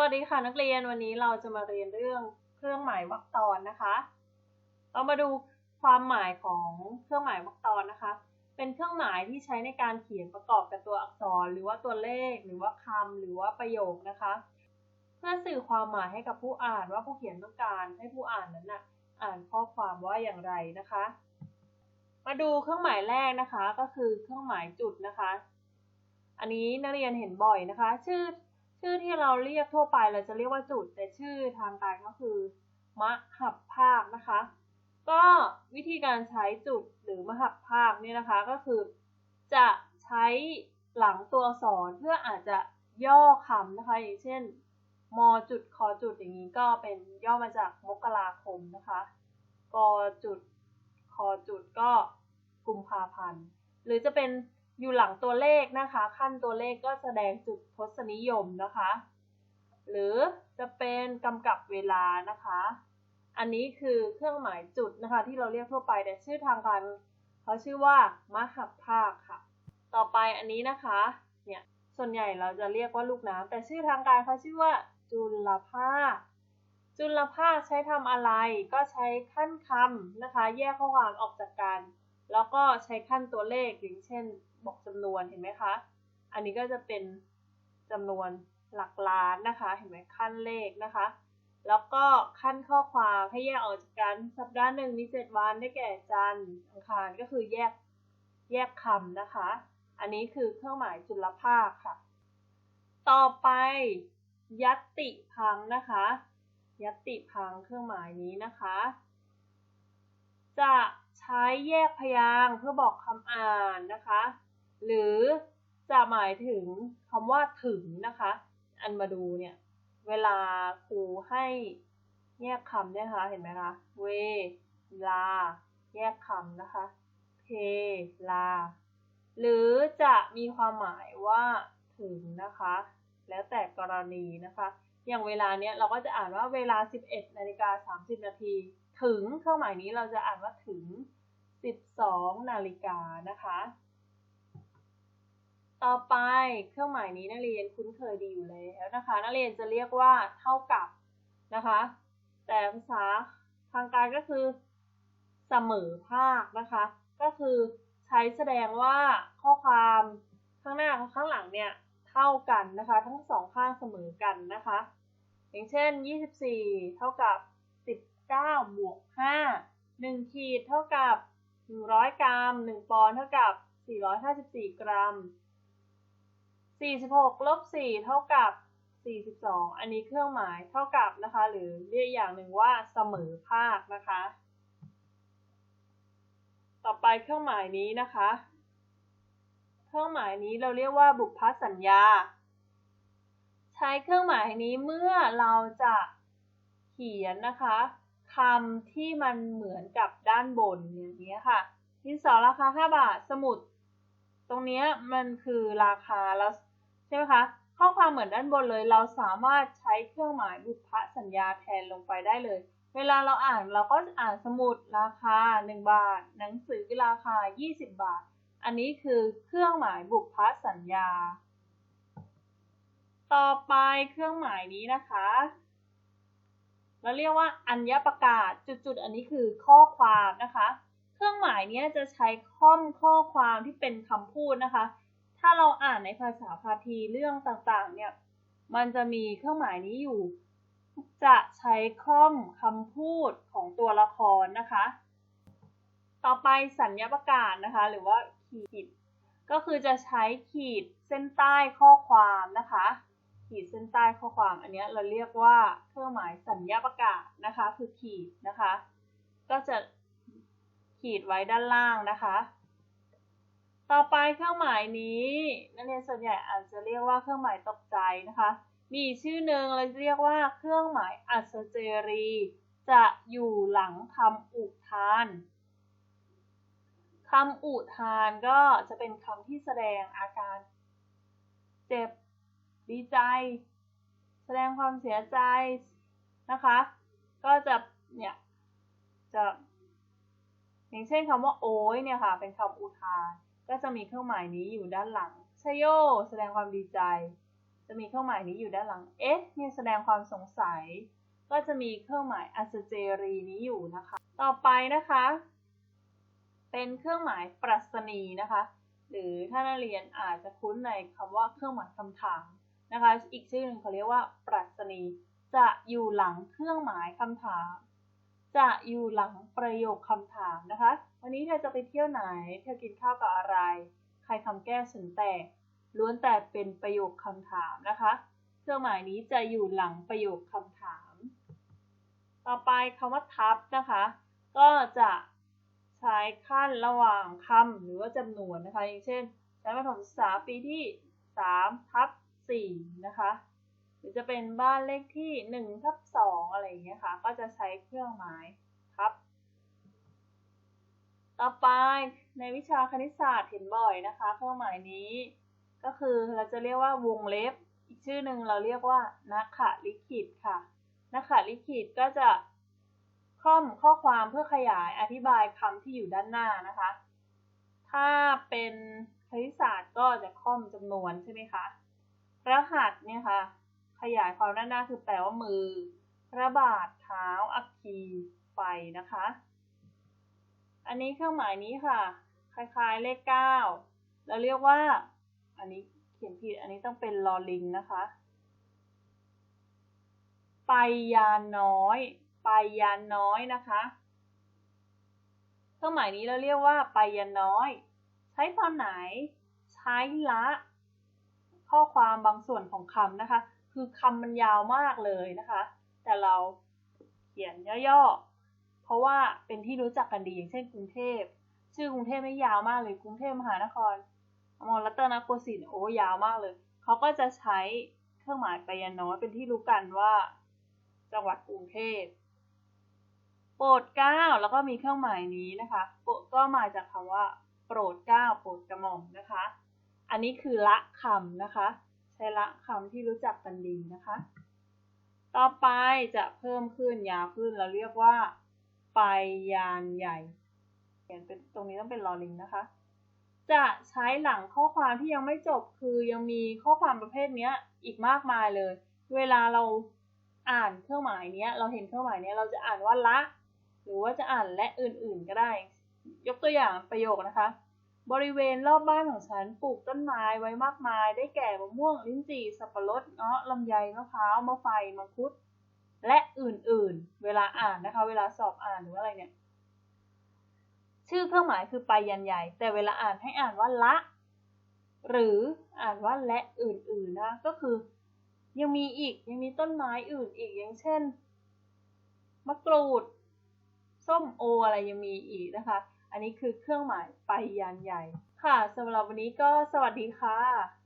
วัสดีค่ะนักเรียนวันนี้เราจะมาเรียนเรื่องเครื่องหมายวรรคตอนนะคะ เรามาดูความหมายของเครื่องหมายวรรคตอนนะคะ เป็นเครื่องหมายที่ใช้ในการเขียนประกอบกับตัวอักษร หรือว่าตัวเลข หรือว่าคำหรือว่าประโยคนะคะ เพื่อสื่อความหมายให้กับผู้อ่านว่าผู้เขียนต้องการให้ผู้อ่านนั้นนะอ่านข้อความว่าอย่างไรนะคะ มาดูเครื่องหมายแรกนะคะก็คือเครื่องหมายจุดนะคะ อันนี้นักเรียนเห็นบ่อยนะคะ ชื่อ ชื่อที่เราเรียกทั่วไปเราจะเรียกว่าจุด แต่ชื่อทางการก็คือมะหับภาคนะคะ ก็วิธีการใช้จุดหรือมะหับภาคเนี่ยนะคะก็คือ จะใช้หลังตัวอักษรเพื่ออาจจะย่อคำนะคะ อย่างเช่นมจุดคอจุดอย่างนี้ก็เป็นย่อมาจากมกราคมนะคะกจุดคอจุดก็กุมภาพันธ์ หรือจะเป็น อยู่หลังตัวเลขนะคะ ขั้นตัวเลขก็แสดงจุดทศนิยมนะคะ หรือจะเป็นกำกับเวลานะคะ อันนี้คือเครื่องหมายจุดนะคะ ที่เราเรียกทั่วไปแต่ชื่อทางการเขาชื่อว่ามหับภาคค่ะ ต่อไปอันนี้นะคะเนี่ยส่วนใหญ่เราจะเรียกว่าลูกน้ำแต่ชื่อทางการเขาชื่อว่าจุลภาคจุลภาคใช้ทำอะไรก็ใช้ขั้นคำนะคะ แยกข้อความออกจากกัน แล้วก็ใช้ขั้นตัวเลขอย่างเช่น บอกจำนวนเห็นไหมคะ อันนี้ก็จะเป็นจำนวนหลักล้านนะคะ เห็นไหมขั้นเลขนะคะ แล้วก็ขั้นข้อความให้แยกออกจากกันสัปดาห์หนึ่งมีเจ็ดวันได้แก่จันทร์อังคารก็คือแยกแยกคำนะคะ อันนี้คือเครื่องหมายจุลภาคค่ะ ต่อไปยัตติพังนะคะ ยัตติพังเครื่องหมายนี้นะคะ จะใช้แยกพยางค์เพื่อบอกคำอ่านนะคะ หรือจะหมายถึงคำว่าถึงนะคะ อันมาดูเนี่ย เวลาครูให้แยกคำเนี่ยคะเห็นไหมคะ เวลา แยกคำนะคะ เพลา หรือจะมีความหมายว่าถึงนะคะ แล้วแต่กรณีนะคะ อย่างเวลาเนี้ยเราก็จะอ่านว่าเวลา 11นาฬิกา30 นาที ถึงเครื่องหมายนี้เราจะอ่านว่าถึง 12นาฬิกานะคะ ต่อไปเครื่องหมายนี้นักเรียนคุ้นเคยดีอยู่แล้วนะคะ นักเรียนจะเรียกว่าเท่ากับนะคะ แต่ภาษาทางการก็คือเสมอภาคนะคะ ก็คือใช้แสดงว่าข้อความข้างหน้ากับข้างหลังเนี่ยเท่ากันนะคะ ทั้งสองข้างเสมอกันนะคะ อย่างเช่น 24 เท่ากับ 19 บวก 5 1 ขีดเท่ากับ 100 กรัม 1 ปอนด์เท่ากับ 454 กรัม 46ลบ4เท่ากับ 42 อันนี้เครื่องหมายเท่ากับนะคะ หรือเรียกอย่างหนึ่งว่าเสมอภาคนะคะ ต่อไปเครื่องหมายนี้นะคะ เครื่องหมายนี้เราเรียกว่าบุพสัญญา ใช้เครื่องหมายนี้เมื่อเราจะเขียนนะคะคำที่มันเหมือนกับด้านบนอย่างนี้ค่ะดินสอราคา 5 บาทสมุด ตรงนี้มันคือราคาแล้ว ช่ไหมคะ ข้อความเหมือนด้านบนเลย เราสามารถใช้เครื่องหมายบุพสัญญาแทนลงไปได้เลย เวลาเราอ่านเราก็อ่านสมุดราคา 1 บาท หนังสือราคา 20 บาท อันนี้คือเครื่องหมายบุพสัญญา ต่อไปเครื่องหมายนี้นะคะเราเรียกว่าอัญญประกาศจุดๆ อันนี้คือข้อความนะคะ เครื่องหมายนี้จะใช้ค่อมข้อความที่เป็นคำพูดนะคะ ถ้าเราอ่านในภาษาพาทีเรื่องต่างๆ เนี่ย มันจะมีเครื่องหมายนี้อยู่ จะใช้คล่อมคำพูดของตัวละครนะคะ ต่อไปสัญญาประกาศนะคะ หรือว่าขีด ก็คือจะใช้ขีดเส้นใต้ข้อความนะคะ ขีดเส้นใต้ข้อความอันนี้เราเรียกว่าเครื่องหมายสัญญาประกาศนะคะ คือขีดนะคะ ก็จะขีดไว้ด้านล่างนะคะ ต่อไปเครื่องหมายนี้ นักเรียนส่วนใหญ่อาจจะเรียกว่าเครื่องหมายตกใจนะคะ มีชื่อหนึ่งเราเรียกว่าเครื่องหมายอัศเจรี จะอยู่หลังคำอุทานคำอุทานก็จะเป็นคำที่แสดงอาการเจ็บดีใจ แสดงความเสียใจนะคะ ก็จะเนี่ยจะอย่างเช่นคำว่าโอ้ยเนี่ยค่ะ เป็นคำอุทาน ก็จะมีเครื่องหมายนี้อยู่ด้านหลังชโย แสดงความดีใจ จะมีเครื่องหมายนี้อยู่ด้านหลัง เอ๊ะเนี่ยแสดงความสงสัย ก็จะมีเครื่องหมายอัสเจรีนี้อยู่นะคะ ต่อไปนะคะ เป็นเครื่องหมายปรัชนีนะคะ หรือถ้านักเรียนอาจจะคุ้นในคำว่าเครื่องหมายคำถามนะคะ อีกชื่อหนึ่งเขาเรียกว่าปรัชนี จะอยู่หลังเครื่องหมายคำถาม จะอยู่หลังประโยคคำถามนะคะ วันนี้เธอจะไปเที่ยวไหน เธอกินข้าวกับอะไร ใครทำแก้ฉันแตก ล้วนแต่เป็นประโยคคำถามนะคะ เครื่องหมายนี้จะอยู่หลังประโยคคำถาม ต่อไปคำว่าทับนะคะ ก็จะใช้ขั้นระหว่างคำหรือว่าจำนวนนะคะ อย่างเช่นชั้นประถมศึกษาปีที่3ทับ4นะคะ หรือจะเป็นบ้านเลขที่1ทับ2อะไรอย่างเงี้ยค่ะ ก็จะใช้เครื่องหมาย ต่อไปในวิชาคณิตศาสตร์เห็นบ่อยนะคะ เครื่องหมายนี้ ก็คือเราจะเรียกว่าวงเล็บ อีกชื่อหนึ่งเราเรียกว่านักขลิขิตค่ะนักขลิขิตก็จะคล่อมข้อความเพื่อขยายอธิบายคำที่อยู่ด้านหน้านะคะ ถ้าเป็นคณิตศาสตร์ก็จะคล่อมจำนวนใช่ไหมคะรหัสเนี่ยค่ะ ขยายความด้านหน้าคือแปลว่ามือ พระบาทเท้าอัคคีไฟนะคะ อันนี้เครื่องหมายนี้ค่ะ คล้ายๆเลข 9 เราเรียกว่า อันนี้เขียนผิด อันนี้ต้องเป็นลอลิงนะคะ ไปยานน้อย ไปยานน้อยนะคะ เครื่องหมายนี้เราเรียกว่าไปยานน้อย ใช้ตอนไหน ใช้ละ ข้อความบางส่วนของคำนะคะ คือคำมันยาวมากเลยนะคะ แต่เราเขียนย่อๆ เพราะว่าเป็นที่รู้จักกันดีอย่างเช่นกรุงเทพ ชื่อกรุงเทพไม่ยาวมากเลยกรุงเทพมหานครอมรรัตนโกสินทร์โอ้ยาวมากเลย เขาก็จะใช้เครื่องหมายไปยันน้อยเป็นที่รู้กันว่า จังหวัดกรุงเทพโปรดเก้าแล้วก็มีเครื่องหมายนี้นะคะโปก็มาจากคำว่า โปรดเก้าโปรดกระหม่อมนะคะ อันนี้คือละคำนะคะ ใช้ละคำที่รู้จักกันดีนะคะ ต่อไปจะเพิ่มขึ้นยาวขึ้นเราเรียกว่า ไปยานใหญ่เขียนเป็นตรงนี้ต้องเป็นลอลิงนะคะ จะใช้หลังข้อความที่ยังไม่จบคือยังมีข้อความประเภทนี้อีกมากมายเลย เวลาเราอ่านเครื่องหมายนี้เราเห็นเครื่องหมายนี้เราจะอ่านว่าละ หรือว่าจะอ่านและอื่นๆก็ได้ ยกตัวอย่างประโยคนะคะ บริเวณรอบบ้านของฉันปลูกต้นไม้ไว้มากมาย ได้แก่มะม่วงลิ้นจี่สับปะรดเงาะลำไยมะพร้าวมะไฟมังคุด และอื่นๆ เวลาอ่านนะคะ เวลาสอบอ่านหรืออะไรเนี่ย ชื่อเครื่องหมายคือไปยันใหญ่ แต่เวลาอ่านให้อ่านว่าละ หรืออ่านว่าและอื่นๆนะก็คือ ยังมีอีกยังมีต้นไม้อื่นอีกอย่างเช่นมะกรูด ส้มโออะไรยังมีอีกนะคะ อันนี้คือเครื่องหมายไปยันใหญ่ ค่ะสำหรับวันนี้ก็สวัสดีค่ะ